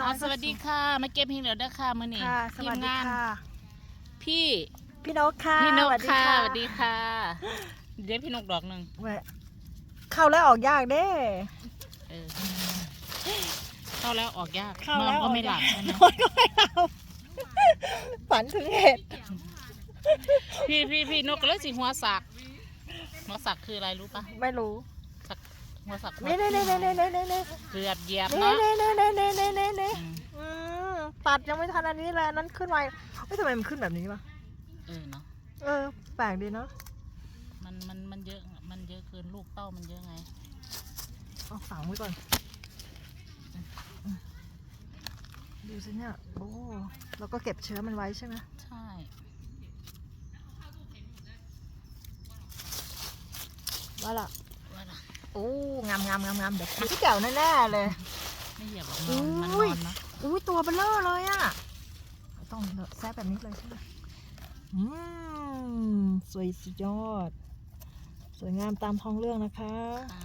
น้อ่าอยๆสวัสดีค่ะ มาเก็บหินเหลือเด้อค่ะมื้อนี้ค่ะสทีวัมสดีงานค่ะ พี่พี่นกค่ะพี่นกสวัสดีค่ะสวัสดีค่ะ เดี๋ยวพี่นกดอกหนึ่งแหวะเข้าแล้วออกยากเด้ เออเข้าแล้วออกยากเข้านอแล้นวก็ไม่หลับออกใช่ไหมยากนอนก็ไม่หลับฝันถึงเหตุพี่พี่พี่นกก็เลยสิหัวสักหัวสักคืออะไรรู้ปะไม่รู้สัก หัวสักหัวเน่เน่เน่เน่เน่เน่เน่เน่เกือบเหยียบเน่เนาะเน่เน่เน่เน่เน่เน่เน่อืมอืมตัดยังไม่ทันอันนี้เลยอันนั้นขึ้นไวเฮ้ยทำไมมันขึ้นแบบนี้วะเออเนาะเออแปลกดีเนาะมันมันมันเยอะมันเยอะเกินลูกเต้ามันเยอะไงเอาฝังไว้ก่อนดูสิเนี่ยโอ้เราก็เก็บเชื้อมันไว้ใช่ไหมใช่ว่าล่ะว่าล่ะ โอ้งามงามงามงามเด็กพี่แก้วแน่ๆเลย ไม่เหยียบหรอกนอนมันนอุ้ยอนนะอุ้ยตัวเบลเลอร์เลยอะต้องแซะแบบนี้เลยใช่ไหมอืมสวยสุดยอด สวยงามตามท้องเรื่องนะคะอะ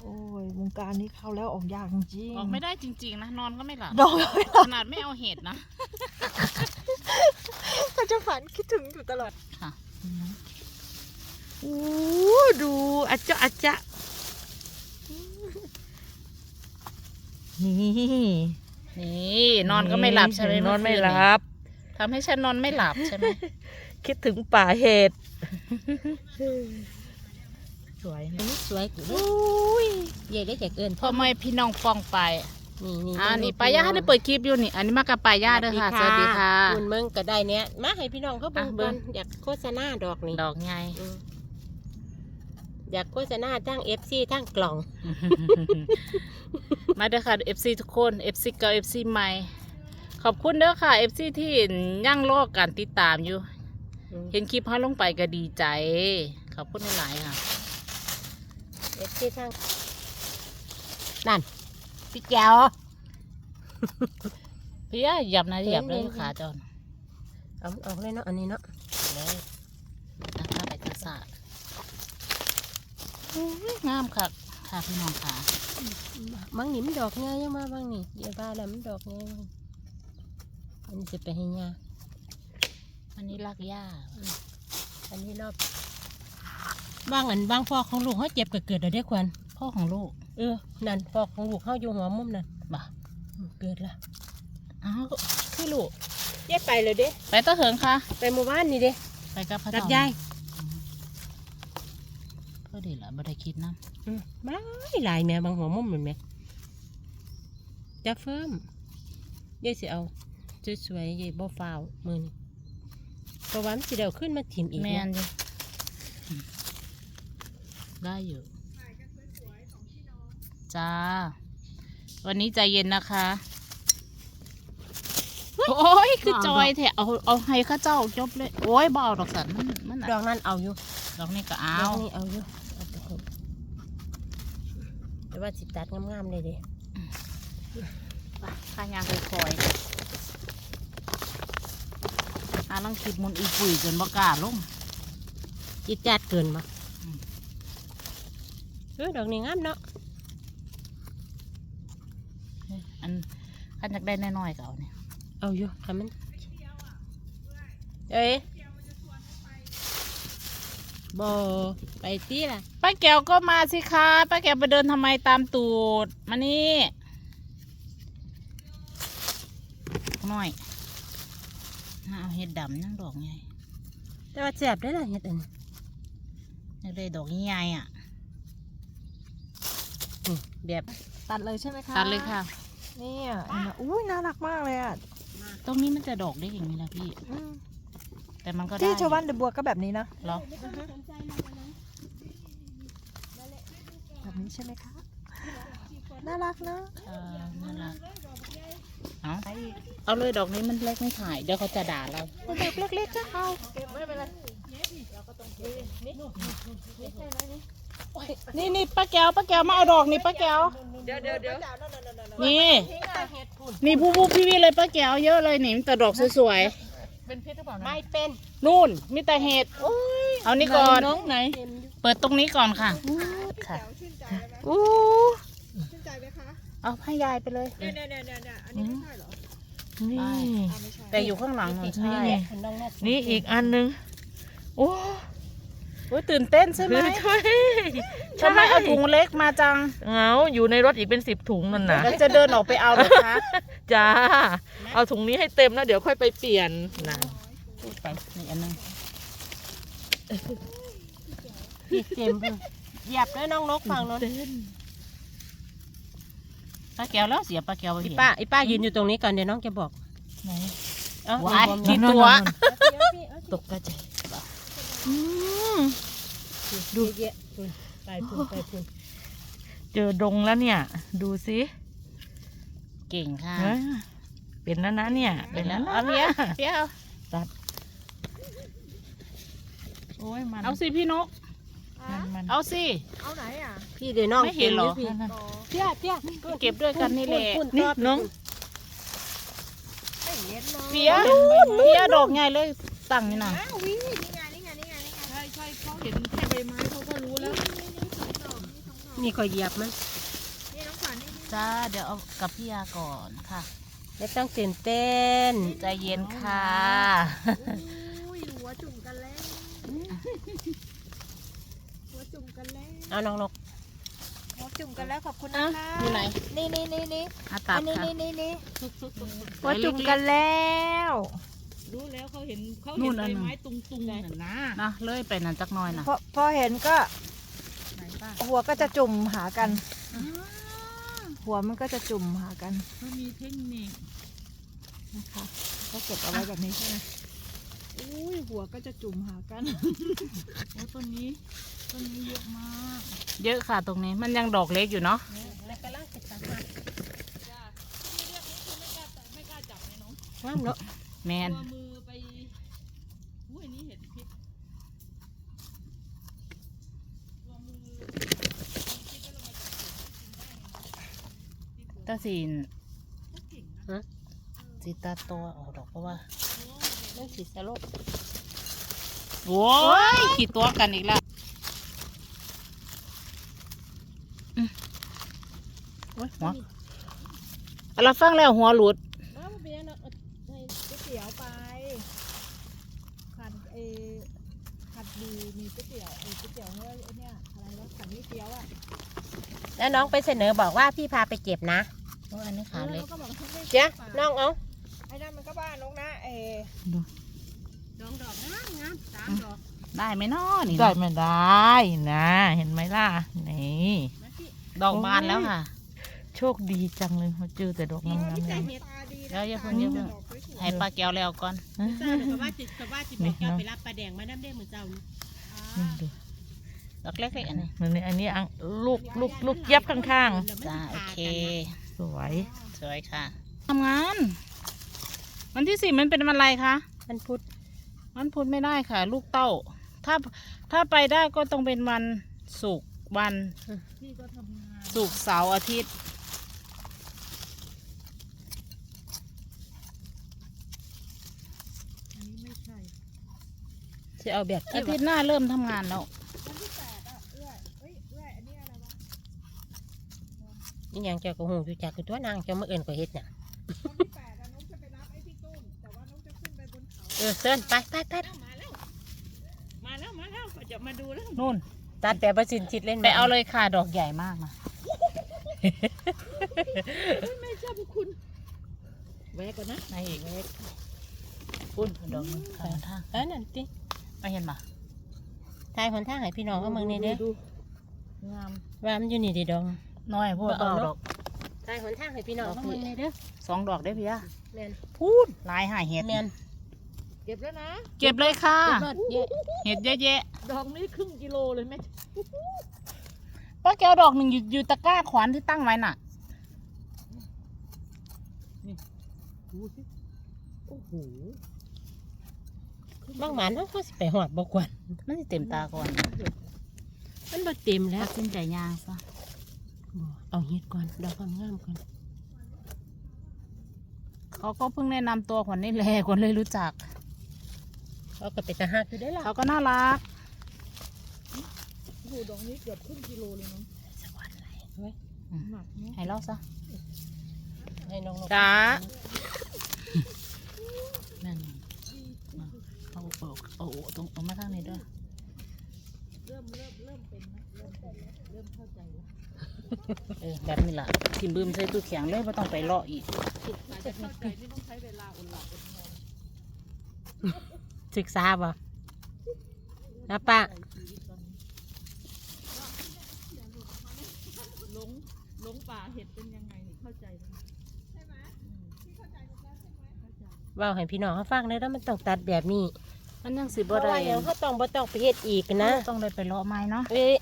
โอ้ยวงการนี้เข้าแล้วออกยากจริงๆออกไม่ได้จริง ๆ นะ นอนก็ไม่หลับดอกไม่หลับขนาดไม่เอาเห็ดนะแต่จะฝันคิดถึงอยู่ตลอดค่ะโอ้ดูอาจจะอาจจะนี่นี่นอนก็ไม่หลับใช่ไหมนอนไม่เคืหลับทำให้ฉันนอนไม่หลับใช่ไหมคิดถึงป่าเห็ดสวยอันนี้สวยกูเด้อุ้ยใหญ่ได้จากเอิญพ่อแม่พี่น้องฟองไปนี่นี่อ่านี่ปลาย่าได้เปิดคลิปอยู่นี่ อันนี้มากับปลาย่าเด้อค่ะ สวัสดีค่ะคุณเมืองก็ได้เนี้ยมาให้พี่น้องเขาเบิ่งอะเบิ่ก่องนอยากโฆษณาดอกนี่ดอกไง อืมอยากโฆษณาทั้งเอฟซีทั้งกล่อง มาเด้อค่ะ FC ทุกคน FC เก่า FC ใหม่ ขอบคุณเด้อค่ะ FC ที่ยั่งรอการติดตามอยู่เห็นคลิปเขาลงไปก็ดีใจ ขอบคุณหลายๆค่ะ เอฟซีทั้งนั่นพี่แก้ว พี่ย่าเหยับนะเหยับเลยเห็นๆ ขาจอนเอามันออกเลยเนาะอันนี้เนาะ เลยนะคะไปกระสาดอุ๊ย งามค่ะค่ะพี่น้องค่ะบางนี่มันดอกง่ายยังมาบางนี่เดี๋ยวบ้าแล้วมันดอกง่ายบ้างอันนี้จะไปให้ยาอันนี้รักย่าอันนี้รอบางอันบางฟอกของลูกเขาเจ็บก็เกิดแล้วได้อควันพ่อของลูก เออนั่นฟอกของลูกเข้าอยู่หัวมุมนั่นบ่ะอืมเกิดละอ้าวคือลูกยายไปเลยเด้ ไปตะเหิงค่ะ ไปหมู่บ้านนี่เด้ ไปกับพระกับเจ้ายายพอ ดีละบ่ได้คิดนะอืมหลายหลายแม่บางหัวมุมเหมือนแม่จะเฟิ่มยายสิเอาสวยๆยายบ่ฟาวมือนี่เพราะว่ามันสิเดาขึ้นมาถิ่มอีกแมเนาะนอยู่อืมได้อยู่จ้า วันนี้ใจเย็นนะคะ โอ้ยคือจอยแถเอาเอาให้ข้าเจ้าจบเลย โอ้ยบ่เอาดอกสันมันมันดอะอกนั้นเอาอยู่ดอกนี้ก็เอาดอกนี้เอาอยู่เอาไปเถอะ แต่ว่าสิตัดงามๆเลยเด้ไปข้ายางคอยๆอ่าลังคิดมุนอีปุ๋ยจนบ่กล้าลงจิตจัดเกินมาอืมเออดอกนี้งามเนาะ อันขันอยากได้น้อยๆก็เอาเนี่ย เอาอยู่ค่ะมัน เอ้ย บอไปตีล่ะ ป้าแก้วก็มาสิคะป้าแก้วไปเดินทำไมตามตูด มานี่หน่อยเอาเห็ดดำนั่งดอกไงแต่ว่าแสบได้อล่ะเฮ็ดอันนี้อยากได้ดอกใหญ่ๆอะอืมแบบตัดเลยใช่ไหมคะตัดเลยค่ะเนี่ยเห็นไหมอุ้ยน่ารักมากเลยอะ ตรงนี้มันจะดอกได้อย่างนี้นะพี่อืม แต่มันก็ได้ที่ชาวบ้านเดอะบัวก็แบบนี้นะเหรอแบบนี้ใช่ไหมคะน่ารักนะเออน่ารักเอาเอาเลยดอกนี้มันเล็กไม่ถ่าย เดี๋ยวเขาจะด่าเราเด็กเล็กๆก็เอาไม่เป็นไรนี่นี่ป้าแก้วป้าแก้วมาเอาดอกนี่ป้าแก้วเดี๋ยวเดี๋ยวเดี๋ยวนี่นี่ผู้ผู้พี่พี่เลยป้าแก้วเยอะเลยนี่มีแต่ดอกสวย เป็นพิษหรือเปล่าไม่เป็นๆนู่นมีแต่เห็ดเอานี่ก่อน น้องไหน เปิดตรงนี้ก่อนค่ะค่ะอู้เอเอาให้ยายไปเลยเนี่ยเนี่ยเนี่ยเนี่ยอันนี้ไม่ใช่เหรอใช่อ่าไม่ใช่แต่อยู่ข้างหลังนั่นใช่นี่น้องนกนี่อีกอันนึงโอ้โอ้ยตื่นเต้นใช่ไหมใช่ทำไมเอาถุงเล็กมาจังเหงาอยู่ในรถอีกเป็นสิบถุงนั่นนะแล้วจะเดินออกไปเอาเหรอคะ จ้า เอาถุงนี้ให้เต็มนะเดี๋ยวค่อยไปเปลี่ยนนะพูดไปนี่อันนึงพี่เต็มเลยเหยียบด้วยน้องนกฝั่งโน้นปลาแก้วแล้วเสียปลาแก้วไปอีเห็นป้าอีป้ายืนอยู่ตรงนี้ก่อนเดี๋ยวน้องจะบอกไหนเอ้าว้ายรวมๆกินเนอะตัว ตกกระจายอืมดูเยอะๆพุ่นไปพุ่นไปพุ่นเจอดงแล้วเนี่ย ดูสิ เก่งค่ะเอ้ยเป็นแล้วนะเนี่ย เป็นแล้วนะเอาเพียเพียเอาตัดโอ้ยมันเอาสิพี่นก มันมันเอาสิ เอาไหนอะพี่เดี๋ยวน้องไม่เห็นเหรอพี่นั่นเตี้ยเตี้ยก็เก็บด้วยกันนี่แหละพุ่นี่รอบน้องไม่เห็นเลยเพียเพียดอกใหญ่เลยตั้งนี่นะนี่คอยเหยียบมัน จ้าเดี๋ยวเอากับพี่ยาก่อนค่ะ ไม่ต้องตื่นเต้น ใจเย็นค่ะหัวจุ่มกันแล้ว หัวจุ่มกันแล้วเอาน้องนกหัวจุ่มกันแล้วขอบคุณนะคะอยู่ไหน นี่นี่นี่นี่อาตัอัดนนี้ค่ะนี่นี่นี่หัหัววจุ่จุ่มมกักันนแล้วรู้แล้วเขาเห็นเขานู่เห็นนอัใบนหนึ่งไม้ตุงตุงๆน่ะนะนะเลยไปนั่นจักหน่อยนะพอพอเห็นก็ไหนป้าหัวก็จะจุ่มหากัน หัวมันก็จะจุ่มหากันเขามีเทคนิคนะคะก็เก็บเอาไว้แบบนี้ใช่ไหมอุ้ยหัวก็จะจุ่มหากันโอ้ต้นนี้ต้นนี้เยอะมาก เยอะค่ะตรงนี้มันยังดอกเล็กอยู่เนาะแล้วก็ล่างติดตามจ้าที่เรียกนี้คือไม่กล้าจับไม่กล้าจับเลยน้องงามเนาะแมนตัวมือไปอุ้ยอันนี้เห็ดพิษตัวมือคิดว่าเรามาจับเห็ดพิษได้ไง ตาสีนก็เก่งนะฮะสีตาโตออกดอกเพราะว่าเรื่องสีสลบโอ้ยขี่ตัวกันอีกแล้วอืมโอ้ยหัวเราฟังแล้วหัวหลุด แล้วมันเป็นยังไงเอาใน ก๋วยเตี๋ยวไปขันเอขัดดีมีก๋วยเตี๋ยวเอก๋วยเตี๋ยวเนื้อไอเนี่ยอะไรวะขันนี่เตี๋ยวอะแล้วน้องไปเสนอบอกว่าพี่พาไปเก็บนะโอ้ยอันนี้ขาเล็กแล้วก็บอกว่าไม่เจ๊ะน้องเอาไอ้นั่นมันก็บ้านนกนะเอดองดอกงามงามสามดอกได้ไหมน้อนี่ได้ไม่ได้นะ เห็นไหมล่ะ นี่มาพี่ดอกบานแล้วค่ะ โชคดีจังเลยเขาเจอแต่ดอกงามๆพี่เลใจย เห็ดเดี๋ยวอย่าเพิ่งอย่าเพิ่งให้ปลาแก้วแล้วก่อน เจ้าเดี๋ยวก็ว่าจิตก็ว่าจิตบอกแกไปรับปลาแดงมาน้ำเด้เหมือนเจ้านี่ นี่ดูดอกเล็กๆอันนี้มันนี่อันนี้อังลูกลูกลูกเย็บข้างจ้าโอเค ๆ สวย สวยค่ะทำงาน วันที่สี่มันเป็นวันอะไรคะมันพุดวันพุธไม่ได้ค่ะ ลูกเต้า ถ้าถ้าไปได้ก็ต้องเป็นวันศุกร์วันพี่ก็ทำงานศุกร์เสาร์อาทิตย์ อันนี้ไม่ใช่ จะเอาแบบอาที่ทิตย์หน้าเริ่มทำงานแล้วนี่ยังเจ้าก็หงอยู่จากคือตัวนางเจ้ามาเอื่นกว่าเฮ็ดน่ะเออเซินไปไปไปมาแล้วมาแล้วมาแล้วก็จะมาดูแล้วนู่นตัดแบบประสินชิดเล่นไปเอาเลยค่ะดอกใหญ่มากนะไม่เจ้าพวกคุณแวะก่อนนะในอีกเล็กอุ้นดอกหนึงทางทางเออนั่นติ ไม่เห็นปะทายหนทางให้พี่น้องก็เมืองนี่เด้อดูงามว่ามันอยู่นี่เดิดองน้อยพูดเอาเอาเนอะดอกทายหนทางให้พี่น้องก็เมืองนี่เด้อสองดอกได้พี่อะแม่นพูดหลายหายเห็ดแม่นเก็บแล้วนะ เก็บเลยค่ะเก็บรอดเยอะเห็ดเยอะแยะดอกนี้ครึ่งกิโลเลยแม่ป้าแก้วดอกหนึ่งอยู่อยู่ตะกร้าขวานที่ตั้งไว้น่ะดูสิโอ้โห บางหมันเขาสิไปหอดบ่กวนมันจะเต็มตาก่อนมันบ่เต็มแล้แล้ววสิ้นใจยางซะบ่เอาเฮ็ดก่อนดอกงามๆก่อนเขาก็เพิ่งแนะนำตัวขวัญนี่แหละขวัญเลยรู้จัก เขาก็เป็นตาหักอยู่ได้อล่ะเขาก็น่ารักโอ้โหดอกนี้เกือบครึ่งกิโลเลยเนาะสวรรค์ไหลเฮ้ยหนักเนาะให้เล่าซะโอ้โหให้น้องๆจ้านั่น เอาเอาเอาเอาตรงเอามาทางนี้ด้วยเริ่มเริ่มเริ่มเป็นนะเริ่มเป็นแล้วเริ่มเข้าใจแล้วเออแบบนี้ล่ะทิมบืมใส่ตู้แข็งเลยไม่ต้องไปเลาะอีกกว่าจะเข้าใจนี่ต้องใช้เวลาอุ่นหลับอุ่นนอนศึกษาบ่นะป้าใส่ชีวิตตอนนี้หลงหลงป่าเห็ดเป็นยังไงนี่เข้าใจแล้วใช่ไหมพี่เข้าใจแล้วใช่ไหมเข้าใจ เว่าให้พี่น้องเขาฟังได้แล้วมันต้องตัดแบบนี้ มันยังสิเพบ่ราะได้ว่าอย่างเขาต้องบ่ต้องไปเฮ็ดอีกนะต้องได้ไปเลาะไม้เนาะเอ้ย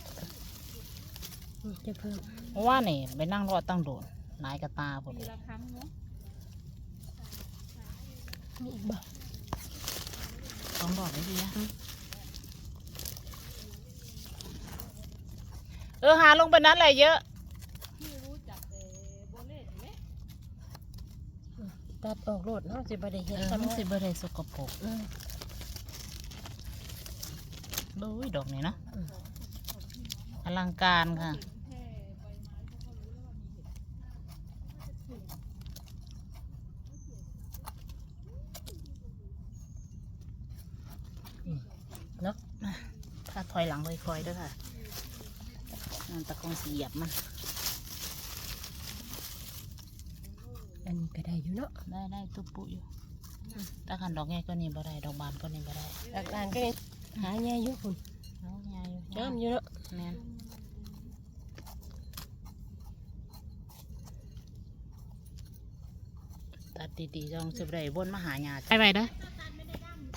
อืมจะเพิ่มเพราะว่านี่ไปนั่งรอตั้งโดนหลายกระตาพอปีดีละครั้งเนาะมีอีกบ่สองดอกเลยดีอะเออหาลงไปนั้นแหละเยอะพี่รู้จักแต่โบเล่นี่แหละตัดออกโลดเนาะสิบ่ได้เฮ็ดเออทำมันงานสิบ่ได้สกปรก อืม โอ้ยดอกนี่เนาะอลังการค่ะเห็นแค่ใบไม้เขาก็รู้แล้วว่ามีเห็ดเนาะถ้าถอยหลังค่อยๆด้วยค่ะนั่นตะกองสีเหยียบมัน อันนี้ก็ได้อยู่เนาะ ได้ได้ตุ๊บปุอยู่ถ้าขันดอกใหญ่ก็นี่บ่ได้ ดอกบานก็นี่บ่ได้อาการก็ยัง หาแย่อยู่คุณเอาใหญ่อยู่งามอยู่เนาะแม่นตัดดีๆจองสิบได้วนมาหาหยาถ่ายไว้เด้อ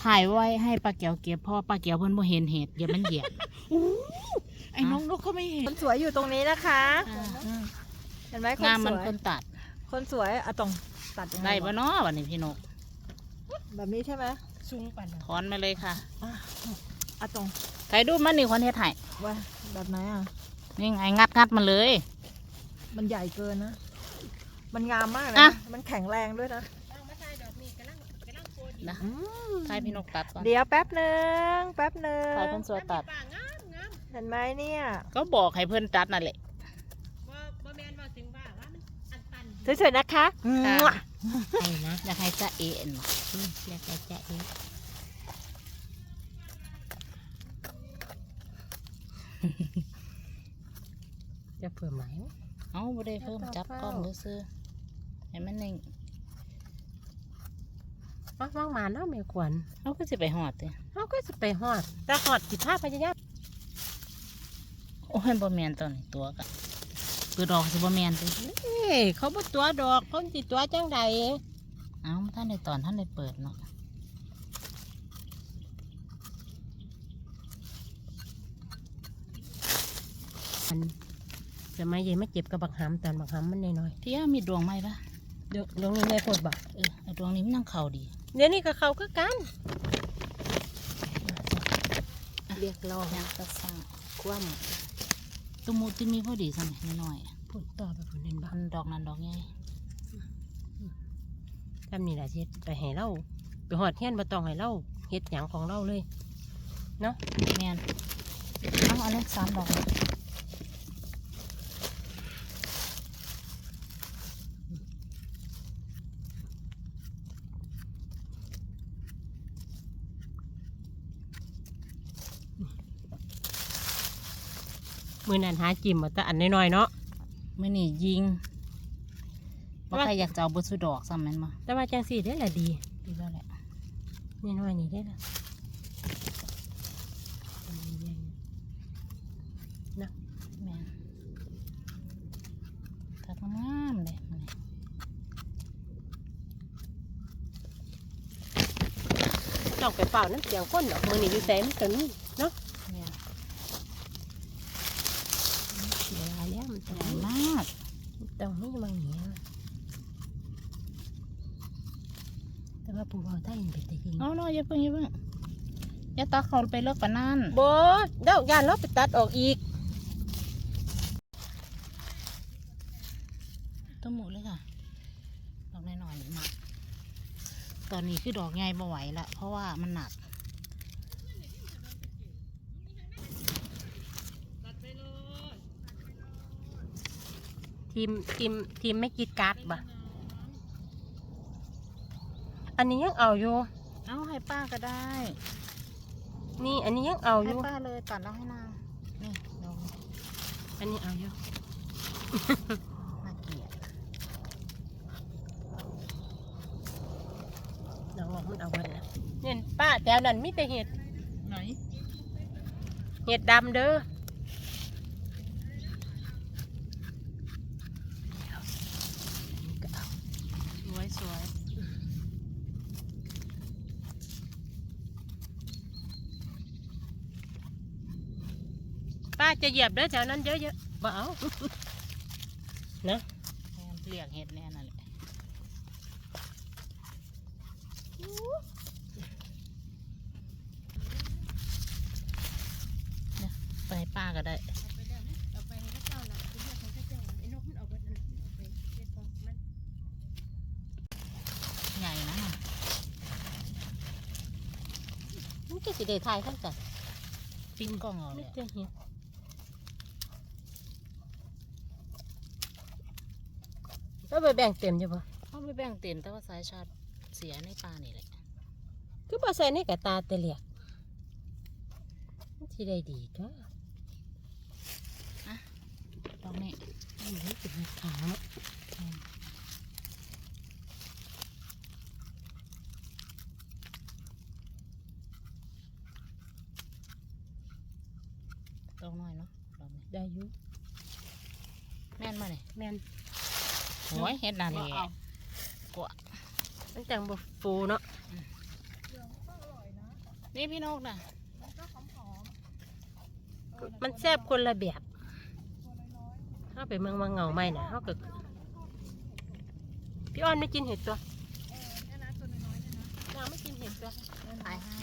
ถ่ายไว้ให้ปลาเกียวเก็บเพราะว่าปลาเกียวเพิ่นบ่เห็นเห็ดเดี๋ยวมันเหยียบไอ้น้องนกเขาไม่เห็นคนสวยอยู่ตรงนี้นะคะอ่าอืมเห็นไหมคนงามสมันวย คนตัดคนสวยอะตรงตัดยังไงได้วะปะเนาะวันนี้พี่นกแบบนี้ใช่ไหม สูงปานนั้นถอนมาเลยค่ะอะตรงใครดูมันนี่คนเฮ็ดให้ว่าแบบไหนอะ นี่ไงงัดงัดมาเลย มันใหญ่เกินนะ มันงามมากเลยอะ นะมันแข็งแรงด้วยนะนะอืมใครพี่นกตัดก่อนเดี๋ยวแป๊บหนึ่งแป๊บหนึ่งใครเพิ่นสวยตัด เห็นไหมเนี่ยก็บอกให้เพิ่นตัดนั่นแหละบ่บ่แม่นว่าถึงว่าว่ามันอันตันสวยๆนะคะค่ะมั่วให้นะอยากให้จะเอ็นอืม อยากจะแจะเองจะเพิ่มไหมเอ้าบ่ได้เพิ่มจับกล้องซื่อๆให้มันนิ่งว่างว่างมาเนาะแม่ขวัญเอ้าก็สิไปหอดติเขาก็จะไปฮอด แต่ฮอดสิพาพยายามโอ้ยบ่แม่นตอนนี้ตัวก็ตัวดอกสิบ่แม่นติเอ้ยเขาบ่ตัวดอกเขาสิตัวจังใด เอ้าท่านในตอนท่านได้เปิดเนาะมันจะมาเย่มาเจ็บกับบักหำตอนบักหำมันน้อยที่ย่ามีดวงไหมปะๆเดี๋ยวลงนี้ในปวดบักเออไอ้ดวงนี้มันยังเข้าดี เดี๋ยวนี้ก็เขาคือกันเรียกร้องยังก็สร้างคว่ตุมูติมีพอดีสั่นนิดหน่อยำพูดต่อไปพูดเล่นบ้ามันดอกนั้นดอกใหญ่ ทำนี่แหละเฮ็ดไปให้เราไปหอดเฮียนมาต้องให้เราเฮ็ดหยังของเราเลยแม่นเอ้าอันนี้สามดอกเลยมือนั้นหาจิ้มมาแต่อันน้อยๆเนาะมื่อนี่ยิง ว่าว่าใครอยากจะเอาบุษดอกซ้ำแมันมาแต่ว่าจังสี่ได้อละดีดีแล้วแหละน้อยๆนี่ได้อละอันนี้ใหญ่แม่นตัดงามๆเลยมื้อนี้ต้องไปเป่าน้ำเสียงคนดอกมือนี่อยู่แสนตัวนี้เนาะ แม่น เสียดายแล้วมันต้อง ใหญ่ มี มาก ต้องมีบางอย่างแต่ว่าปูเบาไทยมันเป็นแต่ยิง เอาเนาะอย่าเพิ่งอย่าเพิ่งอย่าตักเขาไปเลิกปานนั้นบเดาวยานเราไปตัดออกอีกต้มหมูเลยค่ะดอกน้อยๆนี่มากตอนนี้คือดอกใหญ่บ่ไหวละเพราะว่ามันหนักตัดไปเลยทีมทีมทีมไม่กิดการ์ดบ่น้ำอันนี้ยังเอาอยู่ เอาให้ป้าก็ได้ นี่อันนี้ยังเอาอให้ยู่ป้าเลยตัดแล้วให้นางนี่ดอกอันนี้เอาอยู่น่าเกลียดเราบอกมันเอาไว้นะเนี่ยป้าแถวนั้นมีแต่เห็ดไหน เห็ดดำเด้อก็เอา สวยสวย ป้าจะเหยียบเด้อแถวนั้นเยอะๆบ่เอานะแม่นเรียกเห็ดแน่นั่นแหละเนี่ยไปให้ป้าก็ได้เอาไปให้เจ้าน่ะไปเรียกของเจ้าน่ะไอ้นกมันเอาไปนั่นเอาไปเฮ็ดของมันใหญ่นะมันก็สิได้ทายทั้งกันปิ้งกล้องเอาไม่เลย เจอเห็ด แล้วไปแบ่งเต็มอยู่ปะเอาไปแบ่งเต็นแต่ว่าสายชาร์จเสียในป่านี่แหละคือบ่ใส่ในกระตาแต่เหลียกมันสิได้ดีก็ดอกนี้อันนี้เป็นเห็ดขาวเนาะดอกน้อยเนาะดอกนี้ได้อยู่แม่นมาเนี่ยแม่น โอ้ยเห็ดนานี่บ่เอากว่ามันจังบ่ฟูเนาะนี่พี่นกน่ะมันแซ่บคนละแบบเฮาไปเมืองวังเหงาใหม่น่ะเฮาก็พี่อ้อนไม่กินเห็ดตัวนางไม่กินเห็ดตัวถ่ายให้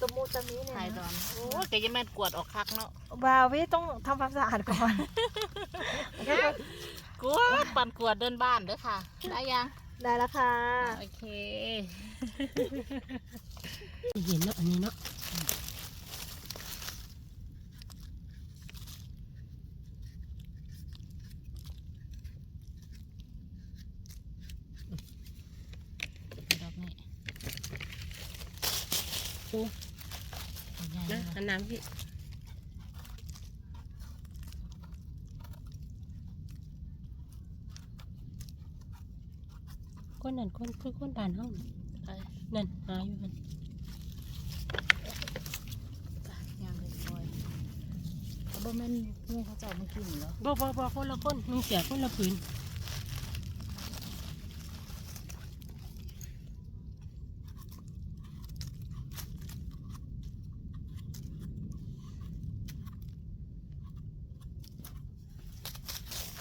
ตะมูตะมีเนี่ยถ่ายนะตอนโอ้ยแกจะแม่นกวดออกคักเนาะบาวพี่ต้องทำความสะอาดก่อน กวดปั่นกวดเดินบ้านเด้อค่ะ ได้ยัง ได้แล้วค่ะ โอเค เห็นเนาะอันนี้เนาะดอกนี้ฟูดอกใหญ่เลนะยอันน้ำพี่ คนนั่นคนคือคนบ้านเฮานี่ไปนั่นหาอยู่มันย่างเลยซอยเอาบ่แม่นหมูเขาเจ้ามากินเหรอบ่บ่บ่คนละคนมึงเสียคนละผืน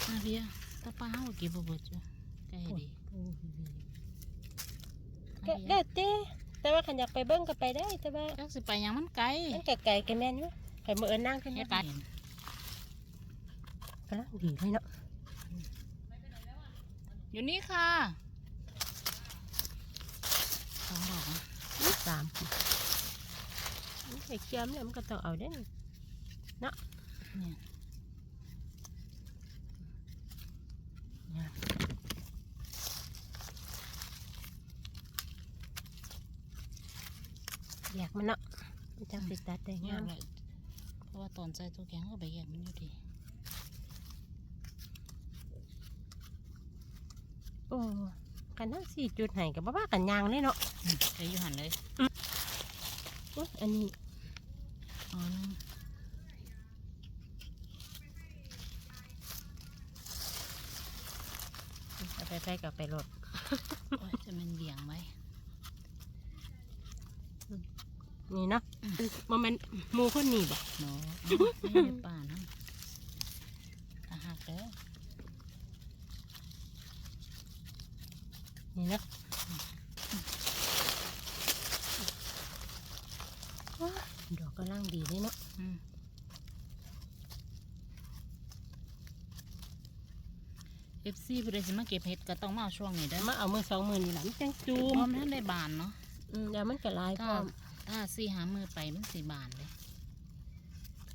มาเบียถ้าป้าเฮาเก็บบ่เบิดจ้ะใกล้ดี ก็ได้เต้แต่ว่า ขันอยากไปเบิ้งก็ไปได้แต่ว่าจักสิไปหยังมันไกลมันไก่ๆกันแม่นอยู่ไข่มือเอินนั่งขึ้นเฮ็มาไปกำลังดีเลยเนาะอยู่นี่ค่ะสองดอกนะนี่สามมันไข่เคียมเนี่ยมันก็ต้องเอาได้นี่เนี่ย อยากมันเนาะมันจังสิตัดได้แยงากมเลยเพราะว่าตอนใจตัวแกงก็ไปแยกมันอยู่ดีโอ้กันทั้งสี่จุดให้กับบ้ากันยางเลยเนาะอืมเคยอยู่หันเลยอุ๊ยอันนี้อ๋อนึงเอาไปไปกับไปรถโอ้ยจะมันเบี่ยงไหม นี่เนาะมันเป็นหมูคนนี้บ่เนาะเอาไม่ได้ป่านะตาหักเด้อนี่เนาะว้าดอกกำลังดีเลยเนาะอืมเอฟซีผู้ใดสิมาเก็บเห็ดก็ต้องมาเอาช่วงนี้เด้อมาเอามือสองมือนี่แหละมันจังจูเพมราะมันทันได้บานเนาะอืมเดี๋ยวมันก็ลายพถ้าร้อม ถ้าซีหามือไปมันสีบานเลย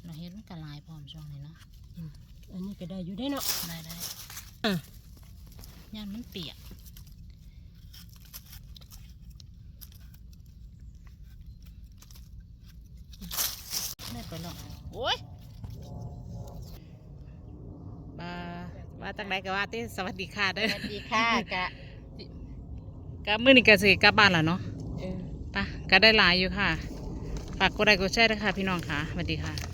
เราเห็นมันกระลายพร้อมช่วงนี้เนาะอันนี้ก็ได้อยู่ได้เนาะได้ได้ยานมันเปียกได้ไปเนาะโอ้ยมาว่าตั้งไรก็ว่าที่สวัสดีค่ะด้วยสวัสดีค่ะกะกะมือนี่กะสิกะบบ้านแล้วเนาะ ปะก็ได้หลายอยู่ค่ะ ฝากกดไลค์กดแชร์ด้วยค่ะพี่น้องค่ะสวัสดีค่ะ